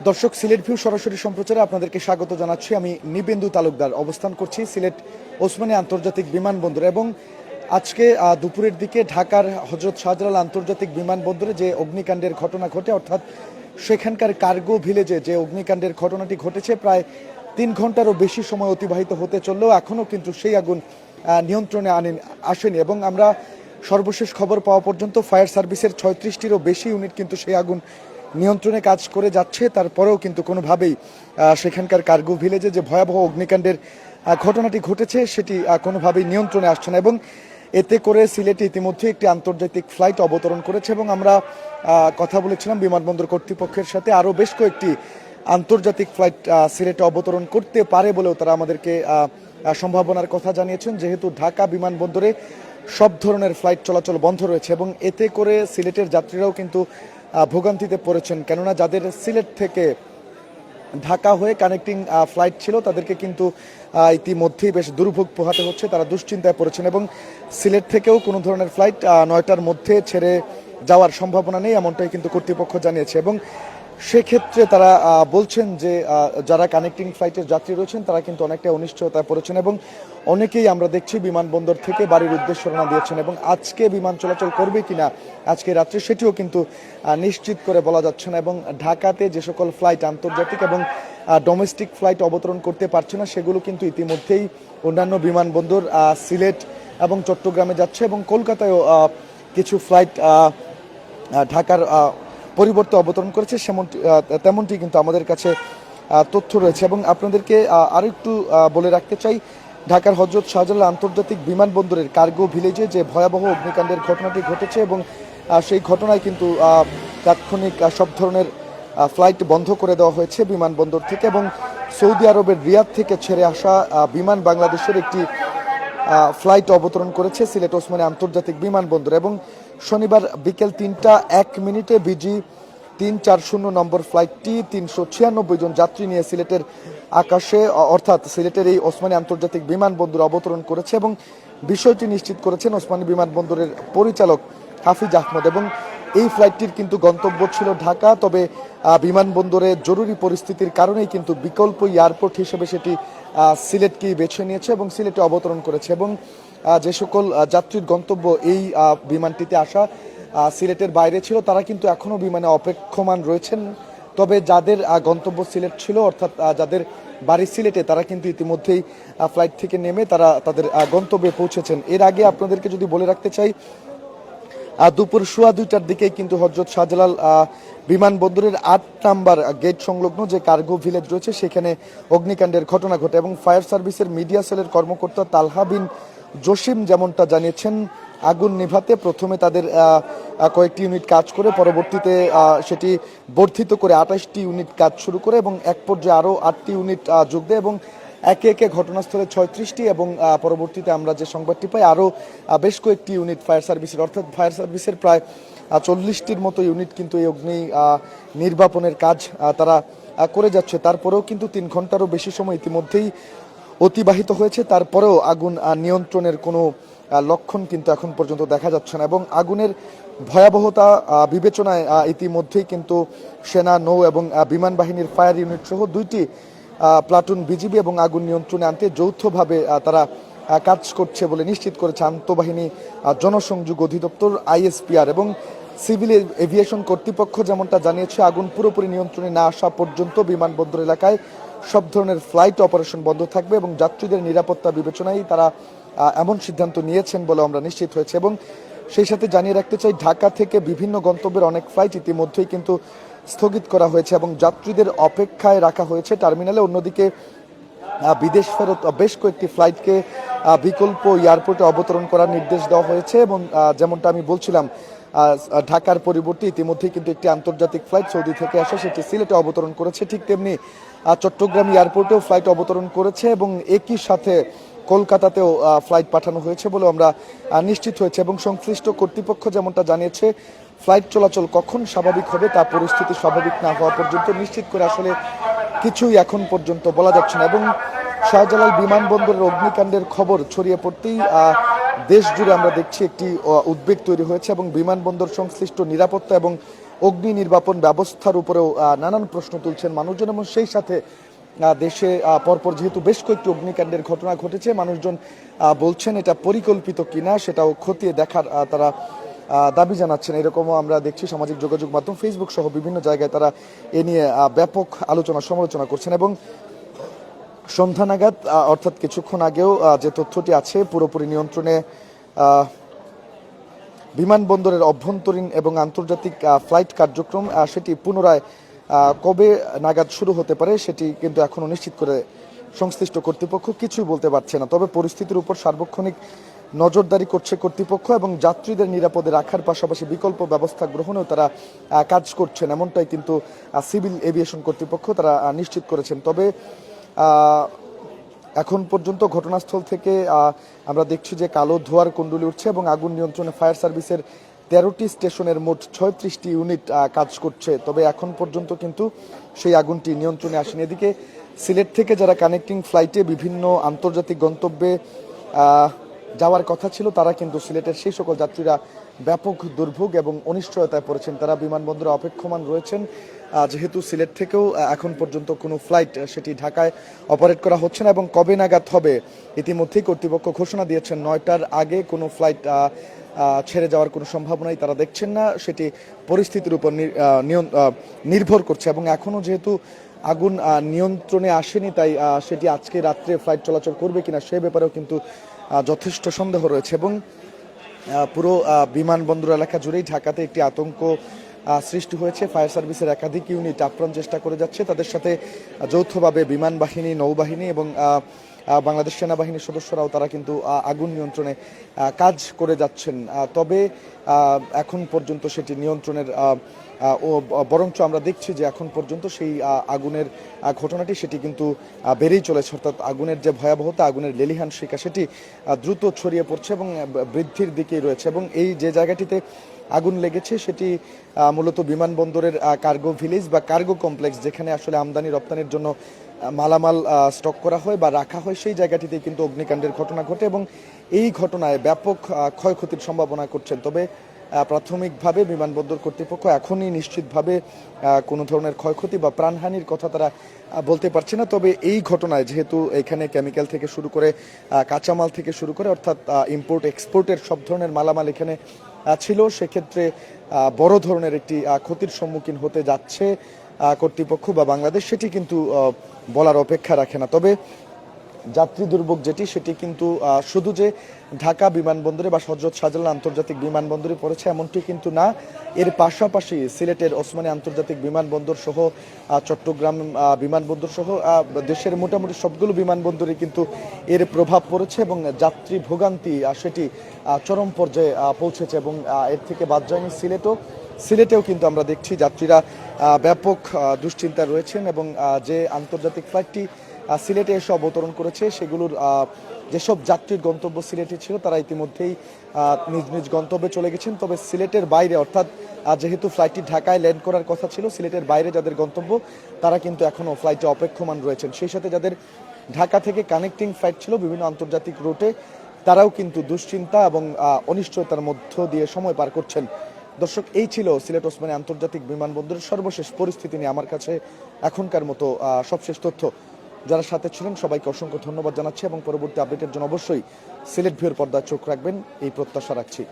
দর্শক, সিলেট ভিউ সরাসরি সম্প্রচারে আপনাদেরকে স্বাগত জানাচ্ছি। আমি নিবেন্দু তালুকদার অবস্থান করছি সিলেট ওসমানী আন্তর্জাতিক বিমানবন্দর এবং আজকে দুপুরের দিকে ঢাকার হজরত শাহজালাল আন্তর্জাতিক বিমানবন্দরে যে অগ্নিকাণ্ডের ঘটনা ঘটে, অর্থাৎ সেখানকার কার্গো ভিলেজে যে অগ্নিকাণ্ডের ঘটনাটি ঘটেছে, প্রায় তিন ঘন্টারও বেশি সময় অতিবাহিত হতে চললেও এখনও কিন্তু সেই আগুন নিয়ন্ত্রণে আনেন আসেনি এবং আমরা সর্বশেষ খবর পাওয়া পর্যন্ত ফায়ার সার্ভিসের ছয়ত্রিশটিরও বেশি ইউনিট কিন্তু সেই আগুন নিয়ন্ত্রণে কাজ করে যাচ্ছে, তারপরেও কিন্তু কোনোভাবেই সেখানকার কার্গো ভিলেজে যে ভয়াবহ অগ্নিকাণ্ডের ঘটনাটি ঘটেছে, সেটি কোনোভাবেই নিয়ন্ত্রণে আসছে না এবং এতে করে সিলেটে ইতিমধ্যে একটি আন্তর্জাতিক ফ্লাইট অবতরণ করেছে এবং আমরা কথা বলেছিলাম বিমানবন্দর কর্তৃপক্ষের সাথে আরও বেশ কয়েকটি আন্তর্জাতিক ফ্লাইট সিলেটে অবতরণ করতে পারে বলেও তারা আমাদেরকে সম্ভাবনার কথা জানিয়েছেন। যেহেতু ঢাকা বিমানবন্দরে সব ধরনের ফ্লাইট চলাচল বন্ধ রয়েছে এবং এতে করে সিলেটের যাত্রীরাও কিন্তু ভোগান্তিতে পড়েছেন। কেননা যাদের সিলেট থেকে ঢাকা হয়ে কানেক্টিং ফ্লাইট ছিল, তাদেরকে কিন্তু ইতিমধ্যেই বেশ দুর্ভোগ পোহাতে হচ্ছে। তারা দুশ্চিন্তায় পড়েছেন এবং সিলেট থেকেও কোনো ধরনের ফ্লাইট নয়টার মধ্যে ছেড়ে যাওয়ার সম্ভাবনা নেই, এমনটাই কিন্তু কর্তৃপক্ষ জানিয়েছে। এবং সেক্ষেত্রে তারা বলছেন যে যারা কানেক্টিং ফ্লাইটের যাত্রী রয়েছেন, তারা কিন্তু অনেকটা অনিশ্চয়তায় পড়েছেন এবং অনেকেই আমরা দেখছি বিমানবন্দর থেকে বাড়ির উদ্দেশ্যে রওনা দিয়েছেন এবং আজকে বিমান চলাচল করবে কিনা আজকে রাত্রে সেটিও কিন্তু নিশ্চিত করে বলা যাচ্ছে না এবং ঢাকাতে যে সকল ফ্লাইট, আন্তর্জাতিক এবং ডোমেস্টিক ফ্লাইট অবতরণ করতে পারছে না, সেগুলো কিন্তু ইতিমধ্যেই অন্যান্য বিমানবন্দর সিলেট এবং চট্টগ্রামে যাচ্ছে এবং কলকাতায়ও কিছু ফ্লাইট ঢাকার পরিবর্তে অবতরণ করেছে সেমনটি তেমনটি কিন্তু আমাদের কাছে তথ্য রয়েছে এবং আপনাদেরকে আরেকটু বলে রাখতে চাই ঢাকার হজরত শাহজালাল আন্তর্জাতিক বিমানবন্দরের কার্গো ভিলেজে যে ভয়াবহ অগ্নিকাণ্ডের ঘটনাটি ঘটেছে এবং সেই ঘটনায় কিন্তু তাৎক্ষণিক সব ধরনের ফ্লাইট বন্ধ করে দেওয়া হয়েছে বিমানবন্দর থেকে এবং সৌদি আরবের রিয়াদ থেকে ছেড়ে আসা বিমান বাংলাদেশের একটি ফ্লাইট অবতরণ করেছে সিলেট ওসমানী আন্তর্জাতিক বিমানবন্দর এবং শনিবার বিকেল তিনটা এক মিনিটে বিজি তিন চার শূন্য নম্বর ফ্লাইটটি তিনশো ছিয়ানব্বই জন যাত্রী নিয়ে সিলেটের আকাশে অর্থাৎ সিলেটের এই ওসমানী আন্তর্জাতিক বিমানবন্দর অবতরণ করেছে এবং বিষয়টি নিশ্চিত করেছেন ওসমানী বিমানবন্দরের পরিচালক হাফিজ আহমদ। এবং এই ফ্লাইটটির কিন্তু গন্তব্য ছিল ঢাকা, তবে বিমানবন্দরে জরুরি পরিস্থিতির কারণেই কিন্তু বিকল্প এয়ারপোর্ট হিসেবে সেটি সিলেটকেই বেছে নিয়েছে এবং সিলেটে অবতরণ করেছে। এবং যে সকল যাত্রীর গন্তব্য এই বিমানটিতে আসা সিলেটের বাইরে ছিল, তারা কিন্তু এখনও বিমানে অপেক্ষমান রয়েছেন। তবে যাদের গন্তব্য সিলেট ছিল, অর্থাৎ যাদের বাড়ি সিলেটে, তারা কিন্তু ইতিমধ্যেই ফ্লাইট থেকে নেমে তারা তাদের গন্তব্যে পৌঁছেছেন। এর আগে আপনাদেরকে যদি বলে রাখতে চাই দুপুর সোয়া দুইটার দিকে কিন্তু হজরত শাহজালাল বিমানবন্দরের আট নাম্বার গেট সংলগ্ন যে কার্গো ভিলেজ রয়েছে, সেখানে অগ্নিকাণ্ডের ঘটনা ঘটে এবং ফায়ার সার্ভিসের মিডিয়া সেলের কর্মকর্তা তালহা বিন জসিম যেমনটা জানিয়েছেন আগুন নেভাতে প্রথমে তাদের কয়েকটি ইউনিট কাজ করে, পরবর্তীতে সেটি বর্ধিত করে আঠাশটি ইউনিট কাজ শুরু করে এবং এক পর্যায়ে আরও আটটি ইউনিট যোগ দেয় এবং একে একে ঘটনাস্থলে ছয়ত্রিশটি এবং পরবর্তীতে আমরা যে সংবাদটি পাই, আরও বেশ কয়েকটি ইউনিট ফায়ার সার্ভিসের, অর্থাৎ ফায়ার সার্ভিসের প্রায় চল্লিশটির মতো ইউনিট কিন্তু এই অগ্নি নির্বাপনের কাজ তারা করে যাচ্ছে। তারপরেও কিন্তু তিন ঘন্টারও বেশি সময় ইতিমধ্যেই অতিবাহিত হয়েছে। তারপরেও আগুন নিয়ন্ত্রণের কোনো লক্ষণ কিন্তু এখন পর্যন্ত দেখা যাচ্ছে না এবং আগুনের ভয়াবহতা বিবেচনায় ইতিমধ্যেই কিন্তু সেনা, নৌ এবং বিমান বাহিনীর ফায়ার ইউনিট সহ দুইটি প্লাটুন বিজিবি এবং আগুন নিয়ন্ত্রণে আনতে যৌথভাবে তারা কাজ করছে বলে নিশ্চিত করেছে আন্তঃবাহিনী জনসংযোগ অধিদপ্তর আইএসপিআর এবং সিভিল এভিয়েশন কর্তৃপক্ষ যেমনটা জানিয়েছে, আগুন পুরোপুরি নিয়ন্ত্রণে না আসা পর্যন্ত বিমানবন্দর এলাকায় সব ধরনের ফ্লাইট অপারেশন বন্ধ থাকবে এবং যাত্রীদের নিরাপত্তা বিবেচনায় তারা এমন সিদ্ধান্ত নিয়েছেন বলে আমরা নিশ্চিত হয়েছে এবং সেই সাথে জানিয়ে রাখতে চাই, ঢাকা থেকে বিভিন্ন গন্তব্যের অনেক ফ্লাইট ইতিমধ্যেই কিন্তু স্থগিত করা হয়েছে এবং যাত্রীদের অপেক্ষায় রাখা হয়েছে। টার্মিনালে অন্যদিকে বিদেশ ফেরত বেশ কয়েকটি ফ্লাইটকে বিকল্প এয়ারপোর্টে অবতরণ করার নির্দেশ দেওয়া হয়েছে এবং যেমনটা আমি বলছিলাম ঢাকার পরিবর্তে ইতিমধ্যেই কিন্তু একটি আন্তর্জাতিক ফ্লাইট সৌদি থেকে আসা, সেটি সিলেটে অবতরণ করেছে, ঠিক তেমনি চট্টগ্রাম এয়ারপোর্টেও ফ্লাইট অবতরণ করেছে এবং একই সাথে কলকাতাতেও ফ্লাইট পাঠানো হয়েছে বলে আমরা নিশ্চিত হয়েছে এবং সংশ্লিষ্ট কর্তৃপক্ষ যেমনটা জানিয়েছে ফ্লাইট চলাচল কখন স্বাভাবিক হবে তা পরিস্থিতি স্বাভাবিক না হওয়া পর্যন্ত নিশ্চিত করে আসলে কিছুই এখন পর্যন্ত বলা যাচ্ছে না। এবং শাহজালাল বিমানবন্দরের অগ্নিকাণ্ডের খবর ছড়িয়ে পড়তেই দেশ জুড়ে আমরা দেখছি একটি উদ্বেগ তৈরি হয়েছে এবং বিমানবন্দর সংশ্লিষ্ট নিরাপত্তা এবং অগ্নি নির্বাপন ব্যবস্থার উপরেও নানান প্রশ্ন তুলছেন মানুষজন এবং সেই সাথে দেশে পরপর যেহেতু বেশ কয়েকটি অগ্নিকাণ্ডের ঘটনা ঘটেছে, মানুষজন বলছেন এটা পরিকল্পিত কিনা সেটাও খতিয়ে দেখার তারা দাবি জানাচ্ছেন। এরকমও আমরা দেখছি সামাজিক যোগাযোগ মাধ্যম ফেসবুক সহ বিভিন্ন জায়গায় তারা এ নিয়ে ব্যাপক আলোচনা সমালোচনা করছেন এবং সন্ধ্যা নাগাদ অর্থাৎ কিছুক্ষণ আগেও যে তথ্যটি আছে পুরোপুরি নিয়ন্ত্রণে বিমানবন্দরের অভ্যন্তরীণ এবং আন্তর্জাতিক ফ্লাইট কার্যক্রম সেটি পুনরায় কবে নাগাদ শুরু হতে পারে সেটি কিন্তু এখনও নিশ্চিত করে সংশ্লিষ্ট কর্তৃপক্ষ কিছুই বলতে পারছে না। তবে পরিস্থিতির উপর সার্বক্ষণিক নজরদারি করছে কর্তৃপক্ষ এবং যাত্রীদের নিরাপদে রাখার পাশাপাশি বিকল্প ব্যবস্থা গ্রহণেও তারা কাজ করছেন। এমনটাই কিন্তু সিভিল এভিয়েশন কর্তৃপক্ষ তারা নিশ্চিত করেছেন। তবে এখন পর্যন্ত ঘটনাস্থল থেকে আমরা দেখছি যে কালো ধোয়ার কুণ্ডুলি উঠছে এবং আগুন নিয়ন্ত্রণে ফায়ার সার্ভিসের তেরোটি স্টেশনের মোট ছয়ত্রিশটি ইউনিট কাজ করছে। তবে এখন পর্যন্ত কিন্তু সেই আগুনটি নিয়ন্ত্রণে আসেনি। এদিকে সিলেট থেকে যারা কানেক্টিং ফ্লাইটে বিভিন্ন আন্তর্জাতিক গন্তব্যে যাওয়ার কথা ছিল, তারা কিন্তু সিলেটের সেই সকল যাত্রীরা ব্যাপক দুর্ভোগ এবং অনিশ্চয়তায় পড়েছেন। তারা বিমানবন্দরে অপেক্ষমান রয়েছেন। যেহেতু সিলেট থেকেও এখন পর্যন্ত কোনো ফ্লাইট সেটি ঢাকায় অপারেট করা হচ্ছে না এবং কবে নাগাদ হবে, ইতিমধ্যেই কর্তৃপক্ষ ঘোষণা দিয়েছেন। নয়টার আগে কোনো ফ্লাইট ছেড়ে যাওয়ার কোনো সম্ভাবনাই তারা দেখছেন না। সেটি পরিস্থিতির উপর নির্ভর করছে এবং এখনও যেহেতু আগুন নিয়ন্ত্রণে আসেনি, তাই সেটি আজকে রাত্রে ফ্লাইট চলাচল করবে কিনা সে ব্যাপারেও কিন্তু যথেষ্ট সন্দেহ রয়েছে এবং পুরো বিমানবন্দর এলাকা জুড়েই ঢাকাতে একটি আতঙ্ক সৃষ্টি হয়েছে। ফায়ার সার্ভিসের একাধিক ইউনিট আপ্রাণ চেষ্টা করে যাচ্ছে। তাদের সাথে যৌথভাবে বিমান বাহিনী, নৌবাহিনী এবং বাংলাদেশ সেনাবাহিনীর সদস্যরাও তারা কিন্তু আগুন নিয়ন্ত্রণে কাজ করে যাচ্ছেন। তবে এখন পর্যন্ত সেটি নিয়ন্ত্রণের ও বরঞ্চ আমরা দেখছি যে এখন পর্যন্ত সেই আগুনের ঘটনাটি সেটি কিন্তু বেড়েই চলেছে। অর্থাৎ আগুনের যে ভয়াবহতা, আগুনের লেলিহান শিকা, সেটি দ্রুত ছড়িয়ে পড়ছে এবং বৃদ্ধির দিকেই রয়েছে এবং এই যে জায়গাটিতে আগুন লেগেছে, সেটি মূলত বিমানবন্দরের কার্গো ভিলেজ বা কার্গো কমপ্লেক্স, যেখানে আসলে আমদানি রপ্তানির জন্য মালামাল স্টক করা হয় বা রাখা হয়, সেই জায়গাটিতে কিন্তু অগ্নিকাণ্ডের ঘটনা ঘটে এবং এই ঘটনায় ব্যাপক ক্ষয়ক্ষতির সম্ভাবনা করছেন। তবে প্রাথমিকভাবে বিমানবন্দর কর্তৃপক্ষ এখনই নিশ্চিতভাবে কোনো ধরনের ক্ষয়ক্ষতি বা প্রাণহানির কথা তারা বলতে পারছে না। তবে এই ঘটনায় যেহেতু এখানে কেমিক্যাল থেকে শুরু করে কাঁচামাল থেকে শুরু করে, অর্থাৎ ইম্পোর্ট এক্সপোর্টের সব ধরনের মালামাল এখানে ছিল, সেক্ষেত্রে বড় ধরনের একটি ক্ষতির সম্মুখীন হতে যাচ্ছে কর্তৃপক্ষ বা বাংলাদেশ সেটি কিন্তু বলার অপেক্ষা রাখে না। তবে যাত্রী দুর্ভোগ যেটি, সেটি কিন্তু শুধু যে ঢাকা বিমানবন্দরে বা হজরত শাহজালাল আন্তর্জাতিক বিমানবন্দরে পড়েছে এমনটি কিন্তু না। এর পাশাপাশি সিলেটের ওসমানী আন্তর্জাতিক বিমানবন্দর সহ চট্টগ্রাম বিমানবন্দর সহ দেশের মোটামুটি সবগুলো বিমানবন্দরে কিন্তু এর প্রভাব পড়েছে এবং যাত্রী ভোগান্তি সেটি চরম পর্যায়ে পৌঁছেছে এবং এর থেকে বাদ যায়নি সিলেটও। সিলেটেও কিন্তু আমরা দেখছি যাত্রীরা ব্যাপক আহ, দুশ্চিন্তায় রয়েছেন এবং যে আন্তর্জাতিক ফ্লাইটটি সিলেটে এসে অবতরণ করেছে সেগুলোর যেসব যাত্রীর গন্তব্য সিলেটে ছিল তারা ইতিমধ্যেই নিজ নিজ গন্তব্যে চলে গেছেন। তবে সিলেটের বাইরে অর্থাৎ যেহেতু ফ্লাইটটি ঢাকায় ল্যান্ড করার কথা ছিল সিলেটের বাইরে যাদের গন্তব্য তারা কিন্তু এখনও ফ্লাইটে অপেক্ষমান রয়েছেন। সেই সাথে যাদের ঢাকা থেকে কানেক্টিং ফ্লাইট ছিল বিভিন্ন আন্তর্জাতিক রুটে তারাও কিন্তু দুশ্চিন্তা এবং অনিশ্চয়তার মধ্য দিয়ে সময় পার করছেন। দর্শক, এই ছিল সিলেট ওসমানী আন্তর্জাতিক বিমানবন্দরের সর্বশেষ পরিস্থিতি নিয়ে আমার কাছে এখনকার মতো সবশেষ তথ্য। যারা সাথে ছিলেন, সবাইকে অসংখ্য ধন্যবাদ জানাচ্ছি এবং পরবর্তী আপডেটের জন্য অবশ্যই সিলেট ভিউর পর্দায় চোখ রাখবেন। এই প্রত্যাশা রাখছি।